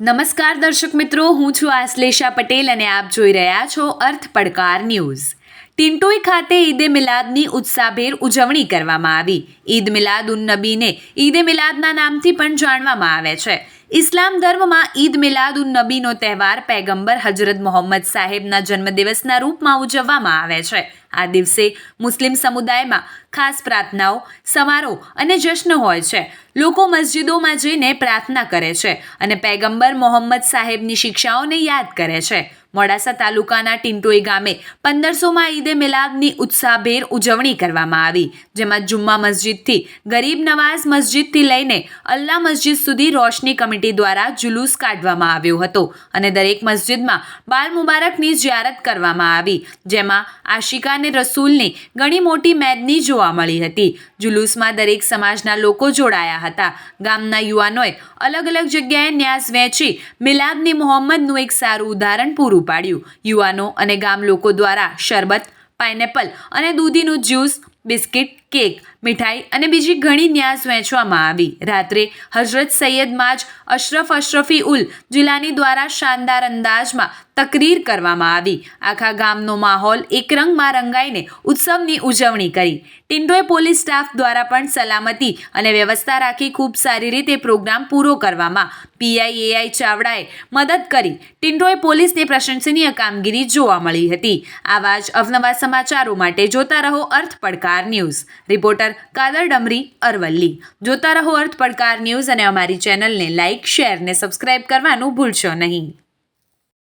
નમસ્કાર દર્શક મિત્રો, હું છું આશ્લેષા પટેલ અને આપ જોઈ રહ્યા છો અર્થ પડકાર ન્યૂઝ. ટિન્ટોઈ ખાતે ઈદે મિલાદની ઉત્સાહભેર ઉજવણી કરવામાં આવી. ઈદ મિલાદ ઉન નબીને ઈદે મિલાદના નામથી પણ જાણવામાં આવે છે. ઇસ્લામ ધર્મમાં ઈદ મિલાદ ઉન નબીનો તહેવાર પૈગંબર હજરત મોહમ્મદ સાહેબના જન્મદિવસના રૂપમાં ઉજવવામાં આવે છે. આ દિવસે મુસ્લિમ સમુદાયમાં ખાસ પ્રાર્થનાઓ, સમારોહ અને જશ્ન હોય છે. લોકો મસ્જિદોમાં જઈને પ્રાર્થના કરે છે અને પૈગંબર મોહમ્મદ સાહેબની શિક્ષાઓને યાદ કરે છે. મોડાસા તાલુકાના ટિન્ટોઈ ગામે પંદરસોમાં ઈદે મિલાદની ઉત્સાહભેર ઉજવણી કરવામાં આવી, જેમાં જુમ્મા મસ્જિદથી ગરીબ નવાઝ મસ્જિદથી લઈને અલ્લાહ મસ્જિદ સુધી રોશની કમિટી દ્વારા જુલુસ કાઢવામાં આવ્યો હતો અને દરેક મસ્જિદમાં બાલ મુબારકની જ્યારત કરવામાં આવી, જેમાં આશિકા અને રસૂલની ઘણી મોટી મેદની જોવા મળી હતી. જુલુસમાં દરેક સમાજના લોકો જોડાયા હતા. ગામના યુવાનોએ અલગ અલગ જગ્યાએ ન્યાસ વહેંચી મિલાદની મોહમ્મદનું એક સારું ઉદાહરણ પૂરું પાડ્યું યુવાનો અને ગામ લોકો દ્વારા શરબત પાઇનેપલ અને દૂધીનું જ્યુસ બિસ્કિટ કેક, મીઠાઈ અને બીજી ઘણી ન્યાસ વહેંચવામાં આવી. રાત્રે હઝરત સૈયદમાં જ અશરફ અશરફી ઉલ જિલ્લાની દ્વારા શાનદાર અંદાજમાં તકરીર કરવામાં આવી. આખા ગામનો માહોલ એકરંગમાં રંગાઈને ઉત્સવની ઉજવણી કરી. ટિન્ડોય પોલીસ સ્ટાફ દ્વારા પણ સલામતી અને વ્યવસ્થા રાખી ખૂબ સારી રીતે પ્રોગ્રામ પૂરો કરવામાં. પીઆઈએઆઈ ચાવડાએ મદદ કરી. ટિન્ડોય પોલીસની પ્રશંસનીય કામગીરી જોવા મળી હતી. આવા જ અવનવા સમાચારો માટે જોતા રહો અર્થ પડકાર ન્યૂઝ. રિપોર્ટર કાદર ડમરી, અરવલ્લી. જોતા રહો અર્થ પડકાર ન્યૂઝ અને અમારી ચેનલને લાઇક શેર ને સબસ્ક્રાઇબ કરવાનું ભૂલશો નહીં.